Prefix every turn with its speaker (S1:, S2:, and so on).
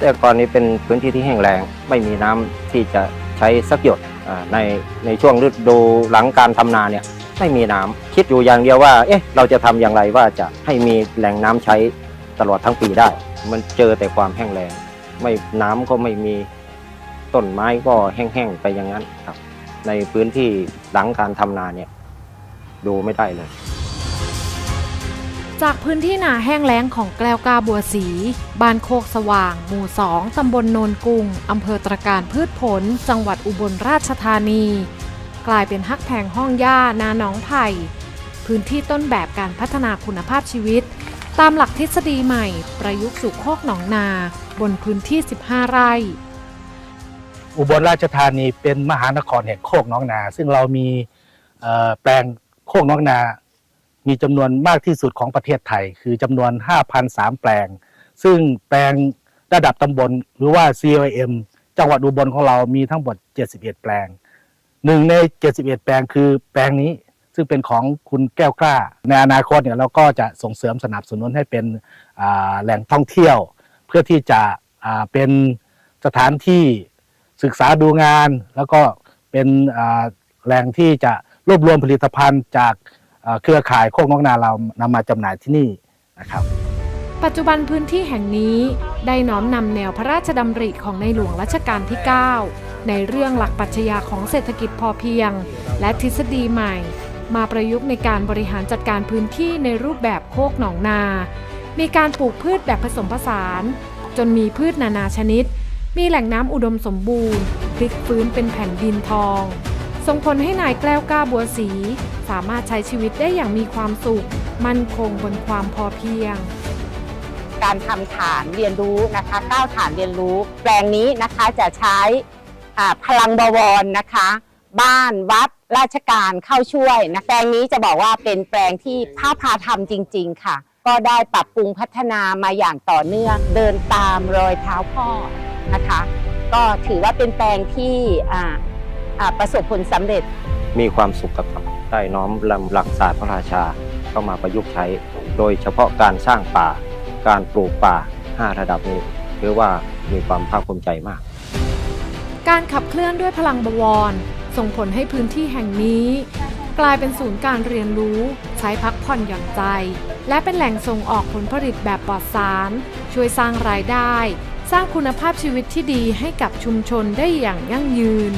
S1: แต่ก่อนนี้เป็นพื้นที่ที่แห้งแล้งไม่มีน้ำที่จะใช้สักหยดในในช่วงฤดูหลังการทำนาเนี่ยไม่มีน้ำคิดอยู่อย่างเดียวว่า เอ๊ะเราจะทำอย่างไรว่าจะให้มีแหล่งน้ำใช้ตลอดทั้งปีได้ มันเจอแต่ความแห้งแล้งไม่น้ำก็ไม่มีต้นไม้ก็แห้งๆไปอย่างนั้นครับ ในพื้นที่หลังการทำนาเนี่ยดูไม่ได้เลย
S2: จากพื้นที่นาแห้งแล้งของแกล้วกาบัวสี บ้านโคกสว่าง หมู่2ตำบลโนนกุงอำเภอตรการพืชผล จังหวัดอุบลราชธานี กลายเป็นฮักแพงห้องหญ้านาหนองไผ่ พื้นที่ต้นแบบการพัฒนาคุณภาพชีวิต ตามหลักทฤษฎีใหม่ ประยุกต์สู่โคกหนองนา บนพื้นที่ 15 ไร่
S3: อุบลราชธานีเป็นมหานครแห่งโคกหนองนา ซึ่งเรามีแปลงโคกหนองนา มีจำนวนมากที่สุดของประเทศไทย คือจำนวน 5,003 แปลง ซึ่งแปลงระดับตำบลหรือว่า COM จังหวัดอุบลของเรามีทั้งหมด 71 แปลงหนึ่งใน 71 แปลงคือแปลงนี้ซึ่งเป็นของคุณแก้วกล้า ในอนาคตเนี่ยเราก็จะส่งเสริมสนับสนุนให้เป็นแหล่งท่องเที่ยว เพื่อที่จะเป็นสถานที่ศึกษาดูงาน แล้วก็เป็นแหล่งที่จะรวบรวมผลิตภัณฑ์จาก เครือข่ายโคกนกนาเรานำมาจำหน่ายที่นี่นะครับ
S2: ปัจจุบันพื้นที่แห่งนี้ได้น้อมนำแนวพระราชดำริของในหลวงรัชกาลที่ 9 ในเรื่องหลักปรัชญาของเศรษฐกิจพอเพียง และทฤษฎีใหม่ มาประยุกต์ในการบริหารจัดการพื้นที่ในรูปแบบโคกหนองนา มีการปลูกพืชแบบผสมผสาน จนมีพืชนานาชนิด มีแหล่งน้ำอุดมสมบูรณ์พลิกฟื้นเป็นแผ่นดินทองส่งผลให้นายแกล้วกล้าบัวสี สามารถใช้ชีวิตได้อย่างมีความสุข มั่นคงบนความพอเพียง
S4: การทำฐานเรียนรู้นะคะก้าวฐานเรียนรู้ แปลงนี้นะคะจะใช้อ่าพลังบวรนะคะ บ้านวัดราชการเข้าช่วยนะแปลงนี้จะบอกว่าเป็นแปลงที่ภาพพาทำจริง ๆ ค่ะ ก็ได้ปรับปรุงพัฒนามาอย่างต่อเนื่องเดินตามรอยเท้าพ่อนะคะ ก็ถือว่าเป็นแปลงที่อ่าอ่าประสบผลสำเร็จ
S1: มีความสุขกับครับ ได้น้อมลำหลักศาสตร์พระราชาเข้ามาประยุกต์ใช้ โดยเฉพาะการสร้างป่า การปลูกป่า 5 ระดับนี้ถือว่ามีความภาคภูมิใจมาก
S2: การขับเคลื่อนด้วยพลังบวร ส่งผลให้พื้นที่แห่งนี้ กลายเป็นศูนย์การเรียนรู้ ใช้พักผ่อนหย่อนใจ และเป็นแหล่งส่งออกผลผลิตแบบปลอดสาร ช่วยสร้างรายได้ สร้างคุณภาพชีวิตที่ดีให้กับชุมชนได้อย่างยั่งยืน